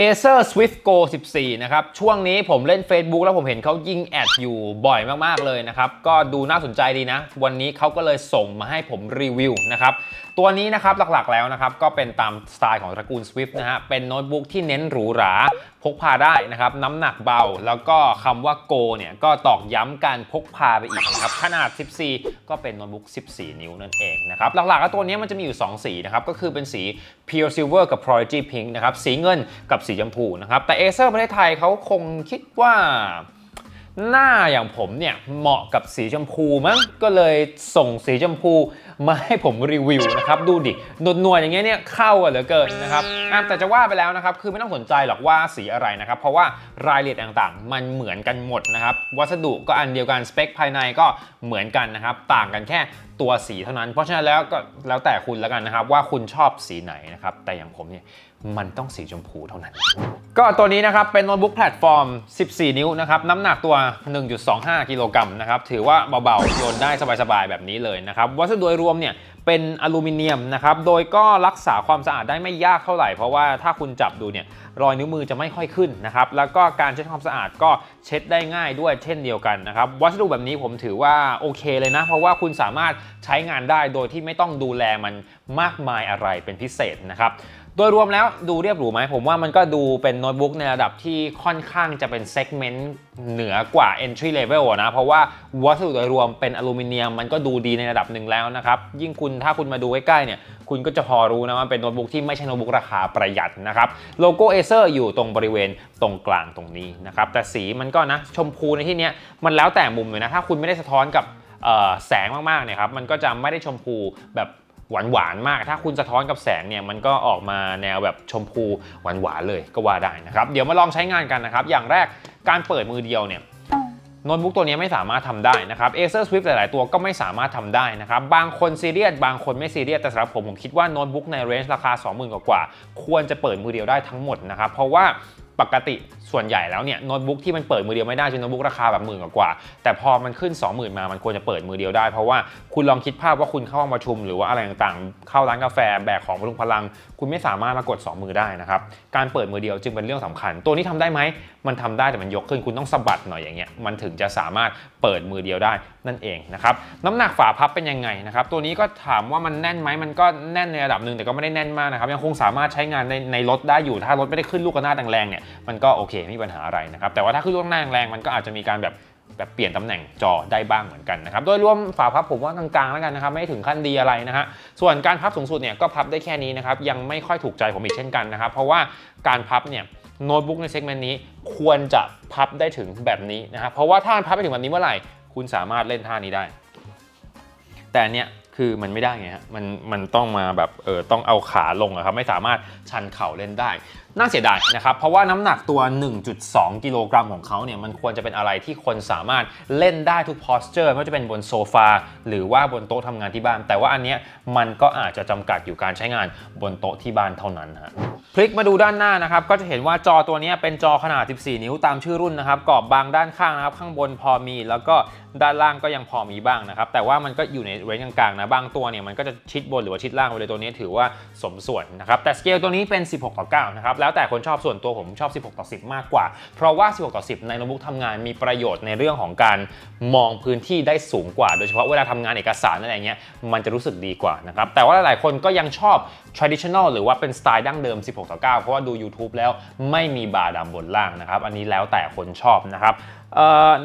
Acer Swift Go 14 นะครับ ช่วงนี้ผมเล่น Facebook แล้วผมเห็นเขายิงแอดอยู่บ่อยมาก ๆ เลยนะครับ ก็ดูน่าสนใจดีนะ วันนี้เขาก็เลยส่งมาให้ผมรีวิวนะครับ ตัวนี้นะครับหลักๆแล้วนะครับ ก็เป็นตามสไตล์ของตระกูล Swift นะฮะ เป็นโน้ตบุ๊กที่เน้นหรูหรา พกพาได้นะครับ น้ำหนักเบา แล้วก็คำว่าโกเนี่ยก็ตอกย้ำการพกพาไปอีกนะครับ ขนาด 14 ก็เป็นโน้ตบุ๊ก 14 นิ้วนั่นเองนะครับ หลักๆตัวนี้มันจะมีอยู่ 2 สีนะครับ ก็คือเป็นสี Pure Silver กับ Prodigy Pink นะครับ สีเงินกับสีชมพูนะครับ แต่ Acer ประเทศไทยเขาคงคิดว่า หน้าอย่างผมเนี่ยเหมาะกับสีชมพูมั้งก็เลยส่งสีชมพูมาให้ผมรีวิวนะครับดูดินวลๆอย่างเงี้ยเนี่ยเข้ากันเหลือเกินนะครับแต่จะว่าไปแล้วนะครับคือไม่ต้องสนใจหรอกว่าสีอะไรนะครับเพราะว่ารายละเอียดต่างๆ มันเหมือนกันหมดนะครับวัสดุก็อันเดียวกันสเปคภายในก็เหมือนกันนะครับต่างกันแค่ตัวสีเท่านั้น เพราะฉะนั้นแล้วก็แล้วแต่คุณแล้วกันนะครับว่าคุณชอบสีไหนนะครับแต่อย่างผมเนี่ย มันต้องสีชมพูเท่านั้น ก็ตัวนี้นะครับ เป็นโน้ตบุ๊กแพลตฟอร์ม 14 นิ้วนะครับ น้ำหนักตัว 1.25 กิโลกรัมนะครับ ถือว่าเบาๆ โยนได้สบายๆ แบบนี้เลยนะครับ วัสดุโดยรวมเนี่ยเป็นอลูมิเนียมนะครับ โดยก็รักษาความสะอาดได้ไม่ยากเท่าไหร่ เพราะว่าถ้าคุณจับดูเนี่ยรอยนิ้วมือจะไม่ค่อยขึ้นนะครับ แล้วก็การเช็ดความสะอาดก็เช็ดได้ง่ายด้วยเช่นเดียวกันนะครับ วัสดุแบบนี้ผมถือว่าโอเคเลยนะ เพราะว่าคุณสามารถใช้งานได้โดยที่ไม่ต้องดูแลมันมากมายอะไรเป็นพิเศษนะครับ โดยรวมแล้วดูเรียบหรูไหมผมว่ามันก็ดูเป็นโน้ตบุ๊กในระดับที่ค่อนข้างจะเป็นเซกเมนต์เหนือกว่า entry level นะ เพราะว่าวัสดุโดยรวมเป็นอลูมิเนียมมันก็ดูดีในระดับหนึ่งแล้วนะครับ ยิ่งคุณถ้าคุณมาดูใกล้ๆเนี่ยคุณก็จะพอรู้นะว่าเป็นโน้ตบุ๊กที่ไม่ใช่โน้ตบุ๊กราคาประหยัดนะครับโลโก้ Acer อยู่ตรงบริเวณตรงกลางตรงนี้นะครับแต่สีมันก็นะชมพูในที่นี้มันแล้วแต่มุมเลยนะถ้าคุณไม่ได้สะท้อนกับแสงมากๆเนี่ยครับมันก็จะไม่ได้ชมพูแบบ หวานหวานๆมาก ถ้าคุณสะท้อนกับแสงเนี่ยมันก็ออกมาแนวแบบชมพูหวานหวานๆเลยก็ว่าได้นะครับ เดี๋ยวมาลองใช้งานกันนะครับ อย่างแรกการเปิดมือเดียวเนี่ยโน้ตบุ๊กตัวนี้ไม่สามารถทำได้นะครับ Acer Swift หลาย ๆ ตัวก็ไม่สามารถทำได้นะครับ บางคนซีเรียส บางคนไม่ซีเรียส แต่สำหรับผมผมคิดว่าโน้ตบุ๊กในเรนจ์ราคา 20,000 กว่า ควรจะเปิดมือเดียวได้ทั้งหมดนะครับ เพราะว่า ปกติส่วนใหญ่แล้วเนี่ยโน้ตบุ๊กที่มันเปิดมือเดียวไม่ได้จะโน้ตบุ๊กราคาแบบหมื่นกว่า แต่พอมันขึ้น 20,000 มามันควรจะเปิดมือเดียวได้เพราะว่าคุณลองคิดภาพว่าคุณเข้าห้องประชุมหรือว่าอะไรต่างๆ เข้าร้านกาแฟแบกของพลุงพลัง คุณไม่สามารถมากด 2 มือได้นะครับ การเปิดมือเดียวจึงเป็นเรื่องสำคัญ ตัวนี้ทำได้ไหมมันทำได้แต่มันยกขึ้นคุณต้องสะบัดหน่อยอย่างเงี้ยมันถึงจะสามารถเปิดมือเดียวได้ นั่นเองนะครับน้ำหนักฝาพับเป็นยังไงนะครับตัวนี้ก็ถามว่ามันแน่นไหมมันก็แน่นในระดับหนึ่งแต่ก็ไม่ได้แน่นมากนะครับยังคงสามารถใช้งานในในรถได้อยู่ ถ้ารถไม่ได้ขึ้นลูกกระนาดแรงๆเนี่ยมันก็โอเคไม่มีปัญหาอะไรนะครับแต่ว่าถ้าขึ้นลูกกระนาดแรงมันก็อาจจะมีการแบบแบบเปลี่ยนตำแหน่งจอได้บ้างเหมือนกันนะครับ โดยรวมฝาพับผมว่ากลางๆแล้วกันนะครับ ไม่ถึงขั้นดีอะไรนะฮะ ส่วนการพับสูงสุดเนี่ยก็พับได้แค่นี้นะครับ ยังไม่ค่อยถูกใจผมอีกเช่นกันนะครับ เพราะว่าการพับเนี่ยโน้ตบุ๊กในเซกเมนต์นี้ควรจะพับได้ถึงแบบนี้นะครับ เพราะว่าถ้ามันพับไปถึงแบบนี้เมื่อไหร่ คุณสามารถเล่นท่านี้ได้ แต่เนี่ยคือมันไม่ได้ไงฮะ มันมันต้องมาแบบเออต้องเอาขาลงอะครับไม่สามารถชันเข่าเล่นได้ น่าเสียดายนะครับ เพราะว่าน้ำหนักตัว 1.2 กิโลกรัมของเขาเนี่ยมันควรจะเป็นอะไรที่คนสามารถเล่นได้ทุก posture ไม่ว่าจะเป็นบนโซฟาหรือว่าบนโต๊ะทำงานที่บ้าน แต่ว่าอันเนี้ยมันก็อาจจะจำกัดอยู่การใช้งานบนโต๊ะที่บ้านเท่านั้นฮะพลิกมาดูด้านหน้านะครับก็จะเห็นว่าจอตัวนี้เป็นจอขนาด 14 นิ้วตามชื่อรุ่นนะครับกรอบบางด้านข้างนะครับข้างบนพอมีแล้วก็ ด้านล่างก็ยังพอมีบ้างนะครับ แต่ว่ามันก็อยู่ในเรนจ์กลางๆนะ บางตัวเนี่ยมันก็จะชิดบนหรือว่าชิดล่างไปเลยตัวนี้ถือว่าสมส่วนนะครับ แต่สเกลตัวนี้เป็น 16 ต่อ 9 นะครับ แล้วแต่คนชอบส่วนตัวผมชอบ 16 ต่อ 10 มากกว่า เพราะว่า 16 ต่อ 10 ในโน้ตบุ๊กทำงานมีประโยชน์ในเรื่องของการมองพื้นที่ได้สูงกว่า โดยเฉพาะเวลาทำงานเอกสารอะไรเงี้ย มันจะรู้สึกดีกว่านะครับ แต่ว่าหลายๆคนก็ยังชอบ traditional หรือว่าเป็นสไตล์ดั้งเดิม 16 ต่อ 9 เพราะว่าดู YouTube แล้วไม่มีบาร์ดำบนล่างนะครับ อันนี้แล้วแต่คนชอบนะครับ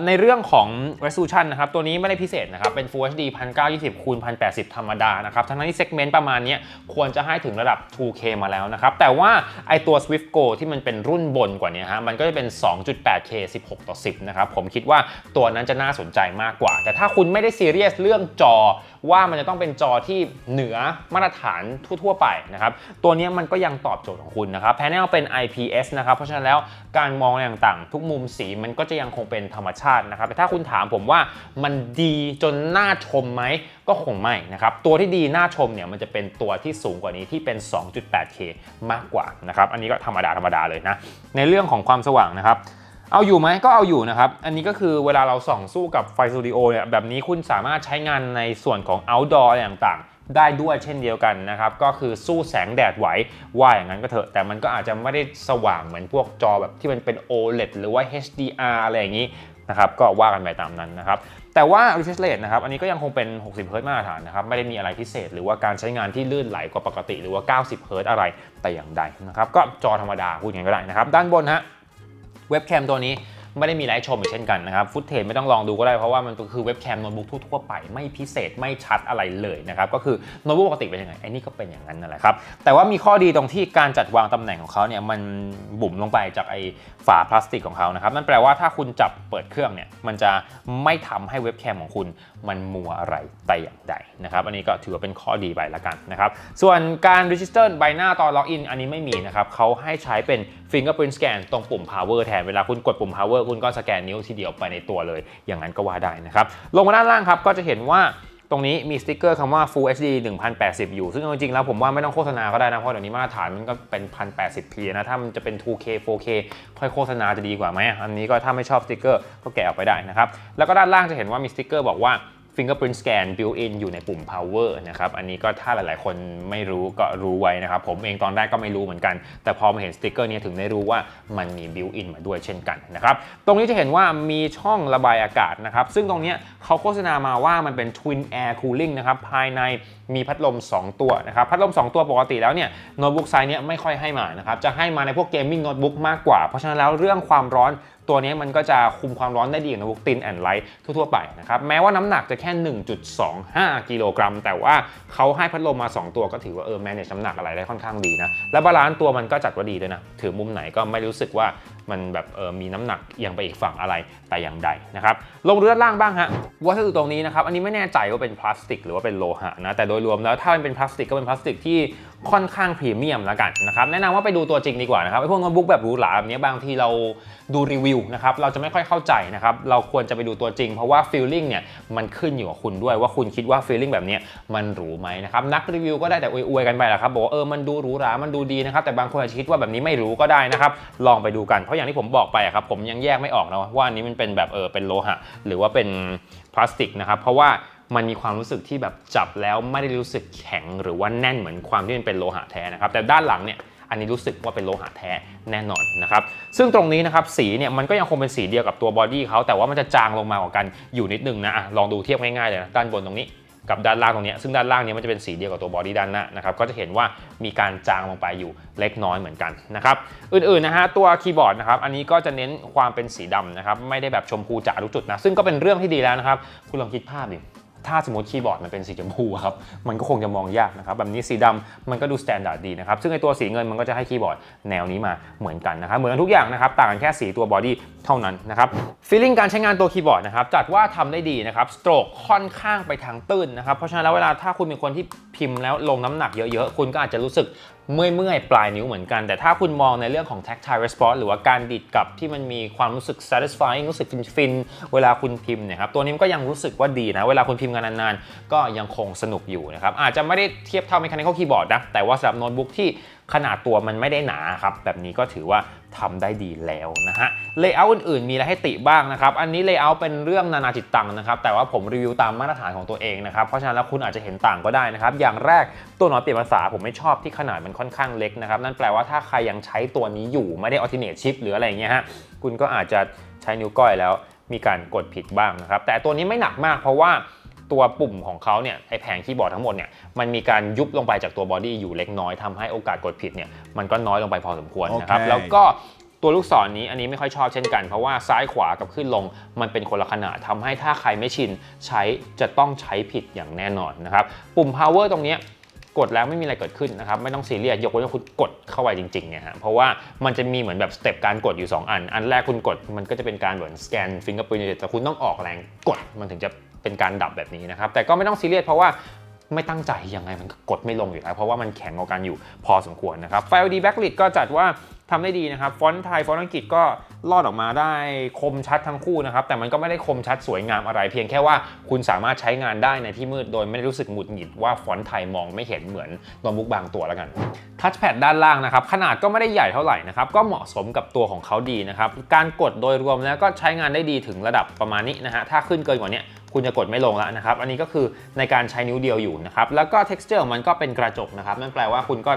ในเรื่องของ resolution นะครับ ตัวนี้ไม่ได้พิเศษนะครับ เป็น Full HD 1920คูณ1080 ธรรมดานะครับ ทั้งนั้นที่ segment ประมาณนี้ควรจะให้ถึงระดับ 2K มาแล้วนะครับ แต่ว่าไอตัว Swift Go ที่มันเป็นรุ่นบนกว่านี้ฮะ มันก็จะเป็น 2.8K 16 ต่อ 10 นะครับ ผมคิดว่าตัวนั้นจะน่าสนใจมากกว่า แต่ถ้าคุณไม่ได้ซีเรียสเรื่องจอว่ามันจะต้องเป็นจอที่เหนือมาตรฐานทั่ว ๆ ไปนะครับ ตัวนี้มันก็ยังตอบโจทย์ของคุณนะครับแผงเป็น IPS นะครับ เพราะฉะนั้นแล้วการมองอะไรต่างๆ ทุกมุมสีมันก็จะยังคงเป็นธรรมชาตินะครับแต่ถ้าคุณถามผมว่ามันดีจนน่าชมไหมก็คงไม่นะครับตัวที่ดีน่าชมเนี่ยมันจะเป็นตัวที่สูงกว่านี้ที่เป็น 2.8K มากกว่านะครับอันนี้ก็ธรรมดาธรรมดาเลยนะในเรื่องของความสว่างนะครับเอาอยู่ไหมก็เอาอยู่นะครับ อันนี้ก็คือเวลาเราส่องสู้กับไฟสตูดิโอเนี่ยแบบนี้คุณสามารถใช้งานในส่วนของ outdoor อะไรต่าง ได้ด้วยเช่นเดียวกันนะครับก็คือสู้แสงแดดไหวว่าอย่างนั้นก็เถอะ แต่มันก็อาจจะไม่ได้สว่างเหมือนพวกจอแบบที่มันเป็น OLED หรือว่า HDR อะไรอย่างนี้นะครับก็ว่ากันไปตามนั้นนะครับแต่ว่า refresh rate นะครับอันนี้ก็ยังคงเป็น 60เฮิร์ตมาตรฐานนะครับไม่ได้มีอะไรพิเศษ หรือว่าการใช้งานที่ลื่นไหลกว่าปกติ หรือว่า 90เฮิร์ตอะไรแต่อย่างใดนะครับก็จอธรรมดาพูดอย่างก็ได้นะครับด้านบนฮะเว็บแคมตัวนี้ ไม่ได้มีไลฟ์ชมอีกเช่นกันนะครับฟุตเทจไม่ต้องลองดูก็ได้เพราะว่ามันคือเว็บแคมโน้ตบุ๊กทั่วไปไม่พิเศษไม่ชัดอะไรเลยนะครับก็คือโน้ตบุ๊กปกติเป็นยังไงไอ้นี่ก็เป็นอย่างนั้นนั่นแหละครับแต่ว่ามีข้อดีตรงที่การจัดวางตำแหน่งของเขาเนี่ยมันบุ๋มลงไปจากไอ้ฝาพลาสติกของเขานะครับนั่นแปลว่าถ้าคุณจับเปิดเครื่องเนี่ยมันจะไม่ทำให้เว็บแคมของคุณมันมัวอะไรแต่อย่างใดนะครับ อันนี้ก็ถือว่าเป็นข้อดีไปละกันนะครับ ส่วนการรีจิสเตอร์ใบหน้าตอนล็อกอินอันนี้ไม่มีนะครับเขาให้ใช้เป็น fingerprint scan ตรงปุ่ม power แทน เวลาคุณกดปุ่ม power คุณก็สแกนนิ้วทีเดียวไปในตัวเลย อย่างนั้นก็ว่าได้นะครับ ลงมาด้านล่างครับก็จะเห็นว่า ตรงนี้มีสติกเกอร์คำว่า Full HD 1080 อยู่ ซึ่งจริงๆแล้วผมว่าไม่ต้องโฆษณาก็ได้นะ เพราะเดี๋ยวนี้มาตรฐานมันก็เป็น 1080p นะ ถ้ามันจะเป็น 2K 4K ค่อยโฆษณาจะดีกว่าไหมอันนี้ก็ถ้าไม่ชอบสติกเกอร์ก็แกะออกไปได้นะครับ แล้วก็ด้านล่างจะเห็นว่ามีสติกเกอร์บอกว่า fingerprint scan built in อยู่ในปุ่ม power นะครับ อันนี้ก็ถ้าหลายๆ คนไม่รู้ก็รู้ไว้นะครับ ผมเองตอนแรกก็ไม่รู้เหมือนกัน แต่พอมาเห็นสติกเกอร์นี้ถึงได้รู้ว่ามันมี built in มาด้วยเช่นกันนะครับ ตรงนี้จะเห็นว่ามีช่องระบายอากาศนะครับ ซึ่งตรงนี้เขาโฆษณามาว่ามันเป็น twin air cooling นะครับ ภายในมีพัดลม 2 ตัวนะครับ พัดลม 2 ตัวปกติแล้วเนี่ยโน้ตบุ๊กไซส์เนี้ยไม่ค่อยให้มานะครับ จะให้มาในพวกเกมมิ่งโน้ตบุ๊กมากกว่า เพราะฉะนั้นแล้วเรื่องความร้อน ตัวนี้มันก็จะคุมความร้อนได้ดีกว่าโน้ตบุ๊กตินแอนไลท์ทั่วๆไปนะครับแม้ว่าน้ำหนักจะแค่ 1.25 กิโลกรัม แต่ว่าเขาให้พัดลมมา 2 ตัวก็ถือว่าเออ manage น้ำหนักอะไรได้ค่อนข้างดีนะ และบาลานซ์ตัวมันก็จัดว่าดีด้วยนะ ถือมุมไหนก็ไม่รู้สึกว่ามันแบบเออมีน้ำหนักเอียงไปอีกฝั่งอะไรแต่อย่างใดนะครับลงเรือด้านล่างบ้างฮะวัสดุตรงนี้นะครับอันนี้ไม่แน่ใจว่าเป็นพลาสติก หรือว่าเป็นโลหะนะแต่โดยรวมแล้วถ้ามันเป็นพลาสติกก็เป็นพลาสติกที่ ค่อนข้างพรีเมียมแล้วกันนะครับแนะนำว่าไปดูตัวจริงดีกว่านะครับไอพวกโน้ตบุ๊กแบบหรูหราแบบนี้บางทีเราดูรีวิวนะครับเราจะไม่ค่อยเข้าใจนะครับเราควรจะไปดูตัวจริง เพราะว่าฟีลลิ่งเนี่ยมันขึ้นอยู่กับคุณด้วยว่าคุณคิดว่าฟีลลิ่งแบบนี้มันหรูไหมนะครับนักรีวิวก็ได้แต่อวยๆกันไปแหละครับบอกว่าเออมันดูหรูหรามันดูดีนะครับแต่บางคนอาจจะคิดว่าแบบนี้ไม่หรูก็ได้นะครับลองไปดูกันเพราะอย่างที่ผมบอกไปอะครับผมยังแยกไม่ออกนะว่าอันนี้มันเป็นแบบเออเป็นโลหะ หรือว่าเป็นพลาสติกนะครับเพราะว่า มันมีความรู้สึกที่แบบจับแล้วไม่ได้รู้สึกแข็งหรือว่าแน่นเหมือนความที่มันเป็นโลหะแท้นะครับแต่ด้านหลังเนี่ยอันนี้รู้สึกว่าเป็นโลหะแท้แน่นอนนะครับ ซึ่งตรงนี้นะครับสีเนี่ยมันก็ยังคงเป็นสีเดียวกับตัวบอดี้เขาแต่ว่ามันจะจางลงมากว่ากันอยู่นิดนึงนะลองดูเทียบง่ายๆเลยนะด้านบนตรงนี้กับด้านล่างตรงนี้ซึ่งด้านล่างเนี้มันจะเป็นสีเดียวกับตัวบอดี้ด้านหน้านะครับก็จะเห็นว่ามีการจางลงไปอยู่เล็กน้อยเหมือนกันนะครับอื่นๆนะฮะตัวคีย์บอร์ดนะครับอันนี้ก็จะเน้นความเป็นสีดำนะครับไม่ได้แบบชมพูจ๋าทุกจุดนะซึ่งก็เป็นเรื่องที่ดีแล้วนะครับคุณลองคิดภาพดิ ถ้าสมมติคีย์บอร์ดมันเป็นสีชมพูครับ มันก็คงจะมองยากนะครับ แบบนี้สีดำมันก็ดูสแตนดาร์ดดีนะครับ ซึ่งไอตัวสีเงินมันก็จะให้คีย์บอร์ดแนวนี้มาเหมือนกันนะครับ เหมือนกันทุกอย่างนะครับ ต่างกันแค่สีตัวบอดี้เท่านั้นนะครับฟีลลิ่งการใช้งานตัวคีย์บอร์ดนะครับ จัดว่าทำได้ดีนะครับ สโตรกค่อนข้างไปทางตื้นนะครับ เพราะฉะนั้นแล้วเวลาถ้าคุณเป็นคนที่พิมพ์แล้วลงน้ำหนักเยอะๆ คุณก็อาจจะรู้สึก เมื่อยเมื่อยๆ ปลายนิ้วเหมือนกัน แต่ถ้าคุณมองในเรื่องของ tactile response หรือว่าการดีดกลับที่มันมีความรู้สึก satisfying รู้สึกฟินๆ เวลาคุณพิมพ์เนี่ยครับ ตัวนี้มันก็ยังรู้สึกว่าดีนะ เวลาคุณพิมพ์กันนานๆ ก็ยังคงสนุกอยู่นะครับ อาจจะไม่ได้เทียบเท่า mechanical keyboard นะ แต่ว่าสำหรับโน้ตบุ๊กที่ขนาดตัวมันไม่ได้หนาครับ แบบนี้ก็ถือว่า ทำได้ดีแล้วนะฮะ layout อื่นๆ มีอะไรให้ติบ้างนะครับ อันนี้ layout เป็นเรื่องนานาจิตตังนะครับ แต่ว่าผมรีวิวตามมาตรฐานของตัวเองนะครับ เพราะฉะนั้นแล้วคุณอาจจะเห็นต่างก็ได้นะครับ อย่างแรกตัวหนอนเปลี่ยนภาษาผมไม่ชอบที่ขนาดมันค่อนข้างเล็กนะครับ นั่นแปลว่าถ้าใครยังใช้ตัวนี้อยู่ไม่ได้ alternate chip หรืออะไรเงี้ยฮะ คุณก็อาจจะใช้นิ้วก้อยแล้วมีการกดผิดบ้างนะครับ แต่ตัวนี้ไม่หนักมากเพราะว่า ตัวปุ่มของเขาเนี่ยไอแผงคีย์บอร์ดทั้งหมดเนี่ยมันมีการยุบลงไปจากตัวบอดี้อยู่เล็กน้อยทำให้โอกาสกดผิดเนี่ยมันก็น้อยลงไปพอสมควรนะครับโอเคแล้วก็ตัวลูกศรนี้อันนี้ไม่ค่อยชอบเช่นกัน เพราะว่าซ้ายขวากับขึ้นลงมันเป็นคนละขนาดทำให้ถ้าใครไม่ชินใช้จะต้องใช้ผิดอย่างแน่นอนนะครับปุ่ม power ตรงเนี้ย กดแล้วไม่มีอะไรเกิดขึ้นนะครับไม่ต้องซีเรียสยกเว้นว่าคุณกดเข้าไปจริงๆเนี่ยฮะเพราะว่ามันจะมีเหมือนแบบสเต็ปการกดอยู่ 2 อัน อันแรกคุณกดมันก็จะเป็นการเหมือนสแกนฟิงเกอร์ปรินต์แต่คุณต้องออกแรงกดมันถึงจะเป็นการดับแบบนี้นะครับแต่ก็ไม่ต้องซีเรียสเพราะว่าไม่ตั้งใจยังไงมันก็กดไม่ลงอยู่แล้ว เพราะว่ามันแข็งกว่ากันอยู่พอสมควรนะครับไฟล์ LD backlit ก็จัดว่า ทำได้ดีนะครับ ฟอนต์ไทย ฟอนต์อังกฤษก็ลอดออกมาได้คมชัดทั้งคู่นะครับ แต่มันก็ไม่ได้คมชัดสวยงามอะไร เพียงแค่ว่าคุณสามารถใช้งานได้ในที่มืดโดยไม่ได้รู้สึกหงุดหงิดว่าฟอนต์ไทยมองไม่เห็นเหมือนโน้ตบุ๊กบางตัวแล้วกันทัชแพดด้านล่างนะครับ ขนาดก็ไม่ได้ใหญ่เท่าไหร่นะครับ ก็เหมาะสมกับตัวของเขาดีนะครับ การกดโดยรวมแล้วก็ใช้งานได้ดีถึงระดับประมาณนี้นะฮะถ้าขึ้นเกินกว่านี้คุณจะกดไม่ลงแล้วนะครับ อันนี้ก็คือในการใช้นิ้วเดียวอยู่นะครับ แล้วก็ texture ของมันก็เป็นกระจกนะครับ นั่นแปลว่าคุณก็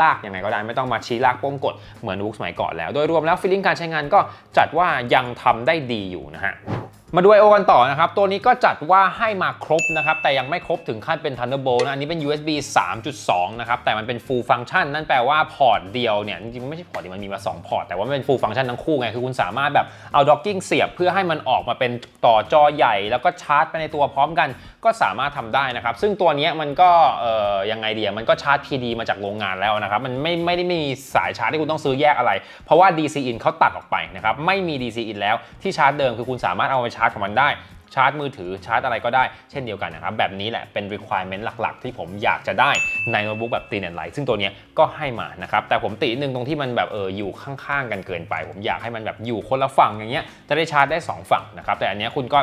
ลากยังไงก็ได้ไม่ต้องมาชี้ลากโป้งกดเหมือนบุ๊กสมัยก่อนแล้ว โดยรวมแล้วฟีลลิ่งการใช้งานก็จัดว่ายังทำได้ดีอยู่นะฮะ มาดู I/O กันต่อนะครับ ตัวนี้ก็จัดว่าให้มาครบนะครับ แต่ยังไม่ครบถึงขั้นเป็น Thunderbolt นะอันนี้เป็น USB 3.2 นะครับ แต่มันเป็น full function นั่นแปลว่าพอร์ตเดียวเนี่ย จริงๆ ไม่ใช่พอร์ตเดียวมันมีมา 2 พอร์ต แต่ว่ามันเป็น full function ทั้งคู่ไง คือคุณสามารถแบบเอา docking เสียบเพื่อให้มันออกมาเป็นต่อจอใหญ่ แล้วก็ชาร์จไปในตัวพร้อมกัน ก็สามารถทำได้นะครับ ซึ่งตัวนี้มันก็เอ่อยังไงเดียมันก็ชาร์จ PD มาจากโรงงานแล้วนะครับ มันไม่ไม่ได้มีสายชาร์จที่คุณต้องซื้อแยกอะไร เพราะว่า DC in เขาตัดออกไปนะครับ ไม่มี DC in แล้วที่ชาร์จเดิมคือคุณสามารถเอาไปชาร์จกับมันได้ชาร์จมือถือชาร์จอะไรก็ได้เช่นเดียวกันนะครับ แบบนี้แหละเป็น requirement หลักๆ ที่ผมอยากจะได้ในโน้ตบุ๊กแบบตีนแอนไลท์ซึ่งตัวนี้ก็ให้มานะครับ แต่ผมติหนึ่งตรงที่มันแบบเอออยู่ข้างๆ กันเกินไป ผมอยากให้มันแบบอยู่คนละฝั่งอย่างเงี้ยจะได้ชาร์จได้ 2 ฝั่งนะครับ แต่อันนี้คุณก็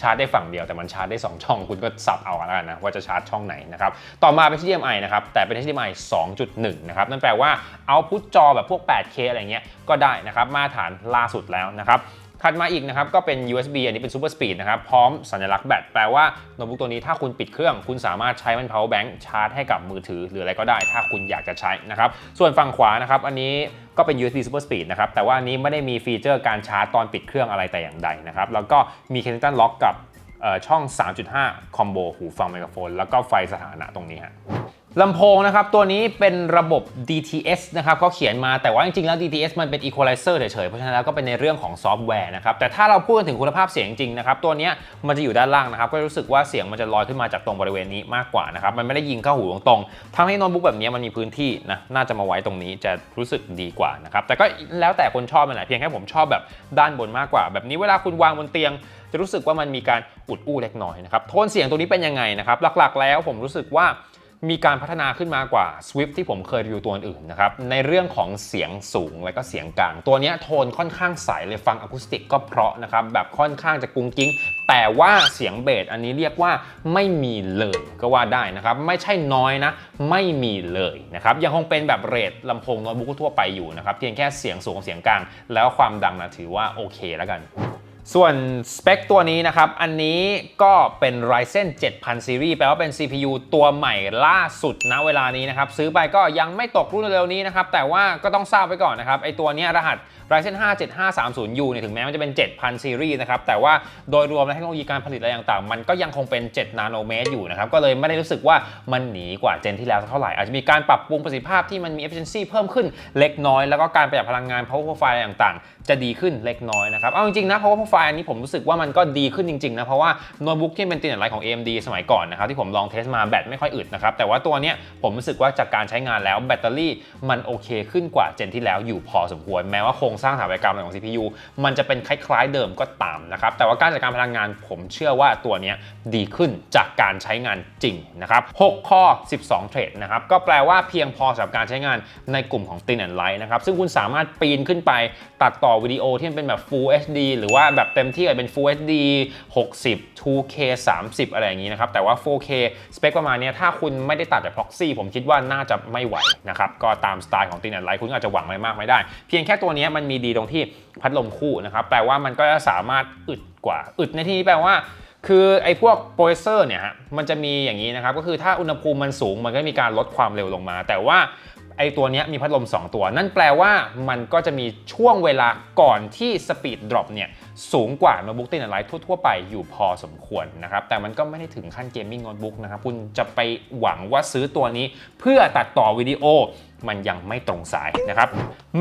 ชาร์จได้ฝั่งเดียวแต่มันชาร์จได้ 2 ช่องคุณก็สับเอาแล้วกันนะว่าจะชาร์จช่องไหนนะครับต่อมาเป็น HDMI นะครับแต่เป็น HDMI 2.1 นะครับนั่นแปลว่าเอาพุทจอแบบพวก 8K อะไรเงี้ยก็ได้นะครับมาตรฐานล่าสุดแล้วนะครับ ถัดมาอีกนะครับก็เป็น USB อันนี้เป็น Super Speed นะครับพร้อมสัญลักษณ์แบตแปลว่าโน้ตบุ๊กตัวนี้ถ้าคุณปิดเครื่อง คุณสามารถใช้มัน power bank ชาร์จให้กับมือถือ หรืออะไรก็ได้ ถ้าคุณอยากจะใช้นะครับส่วนฝั่งขวานะครับอันนี้ก็เป็น USB Super Speed นะครับแต่ว่าอันนี้ไม่ได้มีฟีเจอร์การชาร์จตอนปิดเครื่องอะไรแต่อย่างใดนะครับแล้วก็มี Kensington Lock กับช่อง 3.5 คอมโบหูฟังไมโครโฟน แล้วก็ไฟสถานะตรงนี้ฮะ ลำโพงนะครับ ตัวนี้เป็นระบบ DTS นะครับเขาเขียนมาแต่ว่าจริงๆ แล้ว DTS มันเป็น equalizer เฉยๆ เพราะฉะนั้นแล้วก็เป็นในเรื่องของซอฟต์แวร์นะครับ แต่ถ้าเราพูดกันถึงคุณภาพเสียงจริงนะครับ ตัวนี้มันจะอยู่ด้านล่างนะครับ ก็รู้สึกว่าเสียงมันจะลอยขึ้นมาจากตรงบริเวณนี้มากกว่านะครับ มันไม่ได้ยิงเข้าหูตรงๆทำให้โน้ตบุ๊กแบบนี้มันมีพื้นที่นะน่าจะมาไว้ตรงนี้จะรู้สึกดีกว่านะครับแต่ก็แล้วแต่คนชอบมันแหละเพียงแค่ผมชอบแบบด้านบนมากกว่า แบบนี้เวลาคุณวางบนเตียงจะรู้สึกว่ามันมีการอุดอู้เล็กน้อยนะครับโทนเสียงตัวนี้เป็นยังไงนะครับหลักๆ แล้วผมรู้สึกว่า มีการพัฒนาขึ้นมากว่า Swift ที่ผมเคยรีวิวตัวอื่นนะครับ ในเรื่องของเสียงสูงและก็เสียงกลาง ตัวนี้โทนค่อนข้างใสเลยฟังอะคูสติกก็เพราะนะครับ แบบค่อนข้างจะกุ้งกิ้ง แต่ว่าเสียงเบสอันนี้เรียกว่าไม่มีเลยก็ว่าได้นะครับ ไม่ใช่น้อยนะ ไม่มีเลยนะครับ ยังคงเป็นแบบเรทลำโพงโน้ตบุ๊กทั่วไปอยู่นะครับ เพียงแค่เสียงสูงเสียงกลาง แล้วความดังนะถือว่าโอเคแล้วกัน ส่วนสเปคตัวนี้นะครับ อันนี้ก็เป็น Ryzen 7000 Series แปลว่าเป็น CPU ตัวใหม่ล่าสุดณเวลานี้นะครับ ซื้อไปก็ยังไม่ตกรุ่นเร็วนี้นะครับ แต่ว่าก็ต้องทราบไว้ก่อนนะครับ ไอตัวนี้รหัส Ryzen 5 7530U เนี่ยถึงแม้มันจะเป็น 7000 Series นะครับ แต่ว่าโดยรวมและเทคโนโลยีการผลิตอะไรต่างๆ มันก็ยังคงเป็น 7 นาโนเมตรอยู่นะครับ ก็เลยไม่ได้รู้สึกว่ามันหนีกว่าเจนที่แล้วสักเท่าไหร่ อาจจะมีการปรับปรุงประสิทธิภาพที่มันมี efficiency เพิ่มขึ้นเล็กน้อย แล้วก็การประหยัดพลังงาน power profile อะไรต่างๆ จะดีขึ้นเล็กน้อยนะครับ เอาจริงๆนะ power profile อันนี้ผมรู้สึกว่ามันก็ดีขึ้นจริงๆนะเพราะว่าโน้ตบุ๊กที่เป็นตีนอะไรของ AMD สมัยก่อนนะครับที่ผมลองเทสมาแบตไม่ค่อยอึดนะครับแต่ว่าตัวเนี้ยผมรู้สึกว่าจากการใช้งานแล้วแบตเตอรี่มันโอเคขึ้นกว่าเจนที่แล้วอยู่พอสมควร แม้ว่าโครงสร้างสถาปัตยกรรมอะไรของ CPU มันจะเป็นคล้ายๆเดิมก็ตามนะครับแต่ว่าการจัดการพลังงานผมเชื่อว่าตัวนี้ดีขึ้นจากการใช้งานจริงนะครับ6ข้อ 12 เทรดนะครับก็แปลว่าเพียงพอสำหรับการใช้งานในกลุ่มของ Thin and Light นะครับซึ่งคุณสามารถปีนขึ้นไปตัดต่อวิดีโอที่เป็นแบบ Full HD หรือว่าแบบเต็มที่อาจเป็น Full HD 60 2K 30 อะไรอย่างนี้นะครับ แต่ว่า 4K สเปคประมาณนี้ถ้าคุณไม่ได้ตัดแบบ proxy ผมคิดว่าน่าจะไม่ไหวนะครับ ก็ตามสไตล์ของ Thin and Light คุณอาจจะหวังไม่มากไม่ได้ เพียงแค่ตัวนี้มันมีดีตรงที่พัดลมคู่นะครับ แปลว่ามันก็จะสามารถอึดกว่า อึดในที่นี้แปลว่าคือไอ้พวกโปรเซอร์เนี่ยฮะมันจะมีอย่างนี้นะครับ ก็คือถ้าอุณหภูมิมันสูงมันก็มีการลดความเร็วลงมา แต่ว่า ไอ้ตัวนี้มีพัดลม 2 ตัว นั่นแปลว่ามันก็จะมีช่วงเวลาก่อนที่สปีดดรอปเนี่ยสูงกว่าโน้ตบุ๊กตินอะไรทั่ว ๆ ไปอยู่พอสมควรนะครับ แต่มันก็ไม่ได้ถึงขั้นเกมมิ่งโน้ตบุ๊กนะครับ คุณจะไปหวังว่าซื้อตัวนี้เพื่อตัดต่อวิดีโอ มันยังไม่ตรงสายนะครับ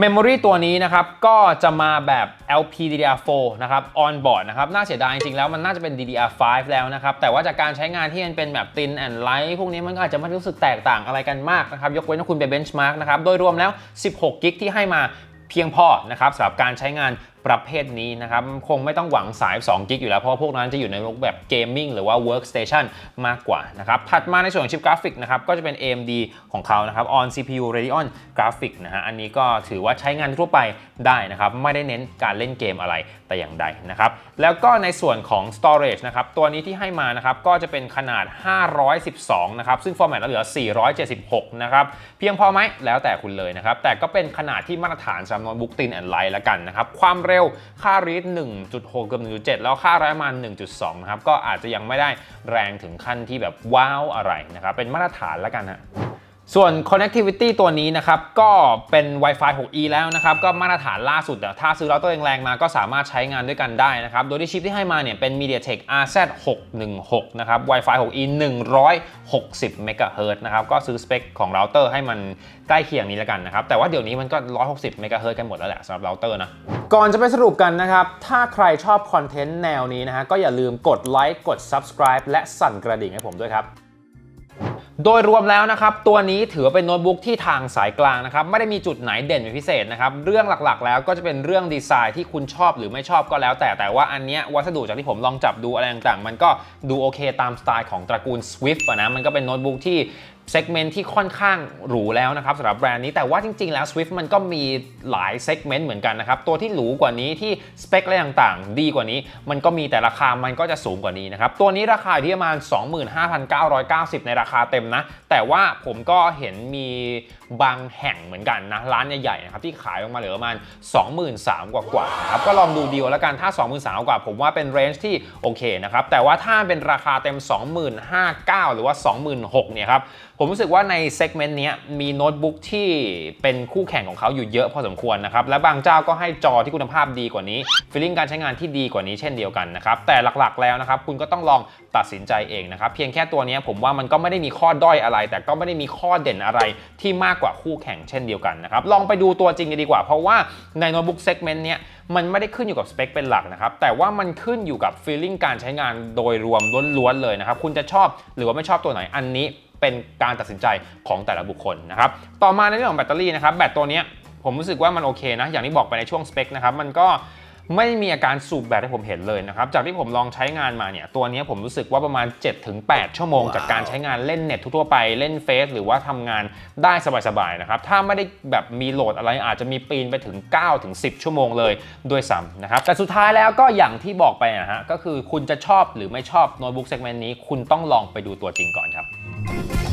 Memory ตัวนี้นะครับก็จะมาแบบ LPDDR4 นะครับ on board นะครับน่าเสียดายจริงๆแล้วมันน่าจะเป็น DDR5 แล้วนะครับ แต่ว่าจากการใช้งานที่มันเป็นแบบ thin and light พวกนี้มันก็อาจจะไม่รู้สึกแตกต่างอะไรกันมากนะครับ ยกเว้นว่าคุณไป benchmark นะครับ โดยรวมแล้ว 16 กิกที่ให้มาเพียงพอนะครับสำหรับการใช้งาน ประเภทนี้นะครับ คงไม่ต้องหวังสาย2กิกอยู่แล้ว เพราะพวกนั้นจะอยู่ในรูปแบบเกมมิ่งหรือว่า workstation มากกว่านะครับถัดมาในส่วนของชิปกราฟิกนะครับก็จะเป็น AMD ของเขานะครับ on CPU Radeon Graphic นะฮะอันนี้ก็ถือว่าใช้งานทั่วไปได้นะครับ ไม่ได้เน้นการเล่นเกมอะไรแต่อย่างใดนะครับ แล้วก็ในส่วนของ storage นะครับ ตัวนี้ที่ให้มานะครับ ก็จะเป็นขนาด 512 นะครับ ซึ่ง format เราเหลือ 476 นะครับ เพียงพอไหมแล้วแต่คุณเลยนะครับ แต่ก็เป็นขนาดที่มาตรฐานสำหรับโน้ตบุ๊กตินแอนไลท์แล้วกันนะครับ ความเร็วค่ารีด1.6 เกือบ1.7 แล้วค่าไระมาณ1.2 นะครับ ก็อาจจะยังไม่ได้แรงถึงขั้นที่แบบว้าวอะไรนะครับ เป็นมาตรฐานแล้วกันฮะ ส่วน connectivity ตัวนี้นะครับก็เป็น Wi-Fi 6E แล้วนะครับก็มาตรฐานล่าสุดอะถ้าซื้อเราตัวแรงๆมาก็สามารถใช้งานด้วยกันได้นะครับ โดยที่ชิปที่ให้มาเนี่ยเป็น MediaTek RZ616 นะครับ Wi-Fi 6E 160 MHz นะครับก็ซื้อสเปคของเราเตอร์ให้มันใกล้เคียงนี้แล้วกันนะครับแต่ว่าเดี๋ยวนี้มันก็ 160 MHz กันหมดแล้วแหละสำหรับเราเตอร์นะก่อนจะไปสรุปกันนะครับ ถ้าใครชอบคอนเทนต์แนวนี้นะฮะก็อย่าลืมกดไลค์กด subscribe และสั่นกระดิ่งให้ผมด้วยครับ โดยรวมแล้วนะครับตัวนี้ถือว่าเป็นโน้ตบุ๊กที่ทางสายกลางนะครับไม่ได้มีจุดไหนเด่นเป็นพิเศษนะครับเรื่องหลักๆ แล้วก็จะเป็นเรื่องดีไซน์ที่คุณชอบหรือไม่ชอบก็แล้ว แต่แต่ว่าอันเนี้ยวัสดุจากที่ผมลองจับดูอะไรต่างๆ มันก็ดูโอเคตามสไตล์ของตระกูล Swift ะนะมันก็เป็นโน้ตบุ๊กที่ เซกเมนต์ที่ค่อนข้างหรูแล้วนะครับสำหรับแบรนด์นี้แต่ว่าจริง ๆ แล้ว Swift มันก็มีหลายเซกเมนต์เหมือนกันนะครับ ตัวที่หรูกว่านี้ที่สเปคอะไรต่างๆ ดีกว่านี้ มันก็มีแต่ราคามันก็จะสูงกว่านี้นะครับ ตัวนี้ราคาอยู่ที่ประมาณ 25,990 ในราคาเต็มนะ แต่ว่าผมก็เห็นมีบางแห่งเหมือนกันนะ ร้านใหญ่ๆนะครับที่ขายออกมาเหลือประมาณ 23,000 กว่าๆนะครับก็ลองดูดีลแล้วกันถ้า 23,000 กว่า ผมว่าเป็นเรนจ์ที่โอเคนะครับแต่ว่าถ้าเป็นราคาเต็ม 25,900หรือว่า 26,000เนี่ยครับผมรู้สึกว่าในเซกเมนต์นี้มีโน้ตบุ๊กที่เป็นคู่แข่งของเขาอยู่เยอะพอสมควรนะครับ และบางเจ้าก็ให้จอที่คุณภาพดีกว่านี้ฟีลลิ่งการใช้งานที่ดีกว่านี้เช่นเดียวกันนะครับ แต่หลักๆแล้วนะครับ คุณก็ต้องลองตัดสินใจเองนะครับ เพียงแค่ตัวนี้ผมว่ามันก็ไม่ได้มีข้อด้อยอะไร แต่ก็ไม่ได้มีข้อเด่นอะไรที่มากกว่าคู่แข่งเช่นเดียวกันนะครับ ลองไปดูตัวจริงดีกว่า เพราะว่าในโน้ตบุ๊กเซกเมนต์เนี้ยมันไม่ได้ขึ้นอยู่กับสเปคเป็นหลักนะครับ แต่ว่ามันขึ้นอยู่กับฟีลลิ่งการใช้งานโดยรวมล้วนๆเลยนะครับ คุณจะชอบหรือว่าไม่ชอบตัวไหนอันนี้ เป็นการตัดสินใจของแต่ละบุคคลนะครับ ต่อมาในเรื่องของแบตเตอรี่นะครับ แบตตัวนี้ผมรู้สึกว่ามันโอเคนะ อย่างที่บอกไปในช่วงสเปคนะครับ มันก็ไม่มีอาการสูบแบตให้ผมเห็นเลยนะครับ จากที่ผมลองใช้งานมาเนี่ย ตัวนี้ผมรู้สึกว่าประมาณ 7-8 ชั่วโมง จากการใช้งานเล่นเน็ตทั่วไป เล่นเฟซหรือว่าทำงานได้สบายๆนะครับ ถ้าไม่ได้แบบมีโหลดอะไรอาจจะมีปีนไปถึง 9-10 ชั่วโมงเลยด้วยซ้ำนะครับ แต่สุดท้ายแล้วก็อย่างที่บอกไปนะฮะ ก็คือคุณจะชอบหรือไม่ชอบโน้ตบุ๊กเซกเมนต์นี้ คุณต้องลองไปดูตัวจริงก่อนครับ Thank you.